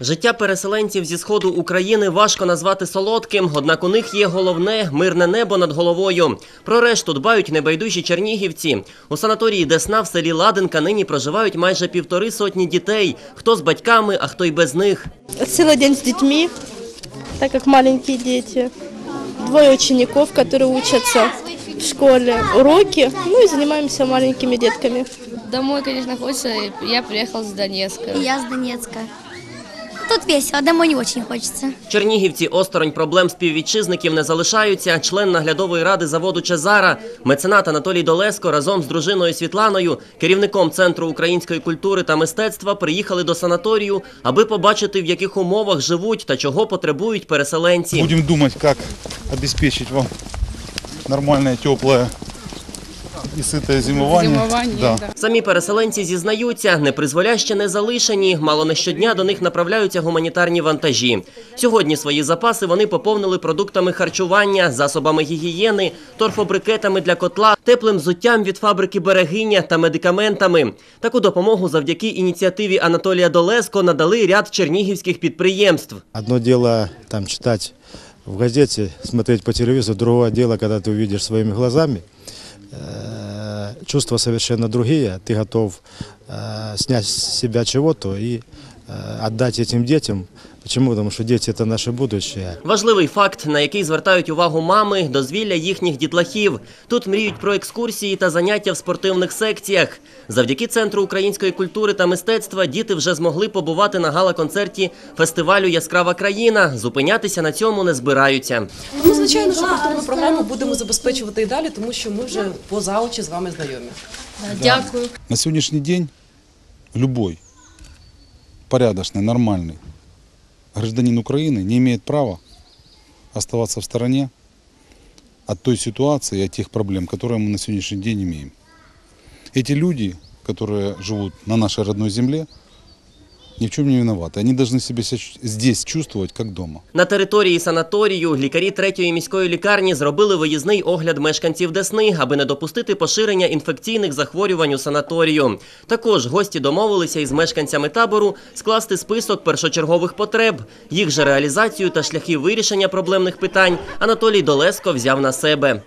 Життя переселенців зі сходу України важко назвати солодким, однак у них є головне мирне небо над головою. Про решту дбають небайдужі чернігівці. У санаторії Десна в селі Ладенка нині проживають майже півтори сотні дітей. Хто з батьками, а хто й без них. Целый день с детьми, так как маленькие дети. Двое учеников, которые учатся в школе, уроки, ну и занимаемся маленькими детками. Домой, конечно, хочется. Я приехал с Донецка. Я с Донецка. Тут весело, домой не очень хочется. Чернігівці осторонь проблем співвітчизників не залишаються. Член наглядової ради заводу Чезара, меценат Анатолій Долеско разом з дружиною Світланою, керівником центру української культури та мистецтва, приїхали до санаторію, аби побачити, в яких умовах живуть та чого потребують переселенці. Будем думать, как обеспечить вам нормальное, теплое и сытое зимование. Зимование, да. Самі переселенці зізнаються, непризволяще не залишені. Мало не щодня до них направляються гуманітарні вантажі. Сьогодні свої запаси вони поповнили продуктами харчування, засобами гігієни, торфобрикетами для котла, теплим взуттям від фабрики Берегиня та медикаментами. Таку допомогу завдяки ініціативі Анатолія Долеско надали ряд чернігівських підприємств. Одно дело там читать в газете, смотреть по телевизору, другое дело, когда ты увидишь своими глазами Э, Чувства совершенно другие. Ты готов э, снять с себя чего-то и э, отдать этим детям. Почему? Потому что дети это наше будущее. Важливий факт, на який звертають увагу мами – дозвілля їхніх дітлахів. Тут мріють про екскурсії та заняття в спортивних секціях. Завдяки Центру української культури та мистецтва діти вже змогли побувати на гала-концерті фестивалю Яскрава країна. Зупинятися на цьому не збираються. Ну, звичайно, що культурну програму будемо забезпечувати і далі, тому що ми вже поза очі з вами знайомі. Дякую. На сегодняшний день любой порядочный, нормальный Гражданин Украины не имеет права оставаться в стороне от той ситуации, от тех проблем, которые мы на сегодняшний день имеем. Эти люди, которые живут на нашей родной земле, ни в чем не виноваты. Они должны себя ся- здесь чувствовать как дома. На території санаторію лікарі третьої міської лікарні зробили виїзний огляд мешканців Десни, аби не допустити поширення інфекційних захворювань у санаторію. Також гості домовилися із мешканцями табору скласти список першочергових потреб. Їх же реалізацію та шляхи вирішення проблемних питань Анатолій Долеско взяв на себе.